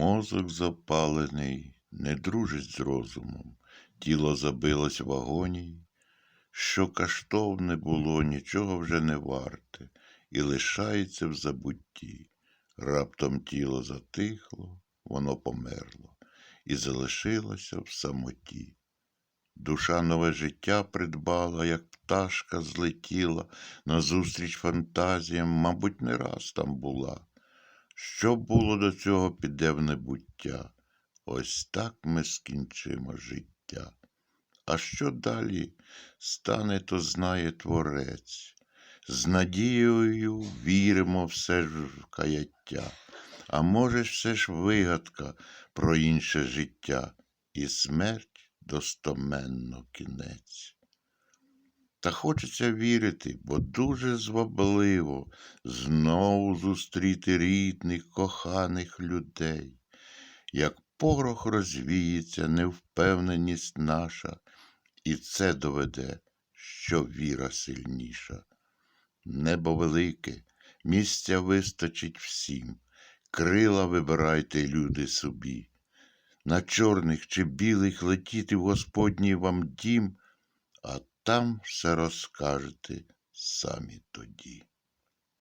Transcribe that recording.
Мозок запалений, не дружить з розумом, тіло забилось в агонії, що каштовне було, нічого вже не варте, і лишається в забутті. Раптом тіло затихло, воно померло і залишилося в самоті. Душа нове життя придбала, як пташка злетіла назустріч фантазіям, мабуть, не раз там була. Що було до цього піде в небуття? Ось так ми скінчимо життя. А що далі стане, то знає Творець. З надією віримо все ж в каяття. А може, все ж вигадка про інше життя, і смерть достоменно кінець. Та хочеться вірити, бо дуже звабливо знову зустріти рідних, коханих людей. Як порох розвіється невпевненість наша, і це доведе, що віра сильніша. Небо велике, місця вистачить всім, крила вибирайте, люди, собі. На чорних чи білих летіти в Господній вам дім, а там все розкажете самі тоді.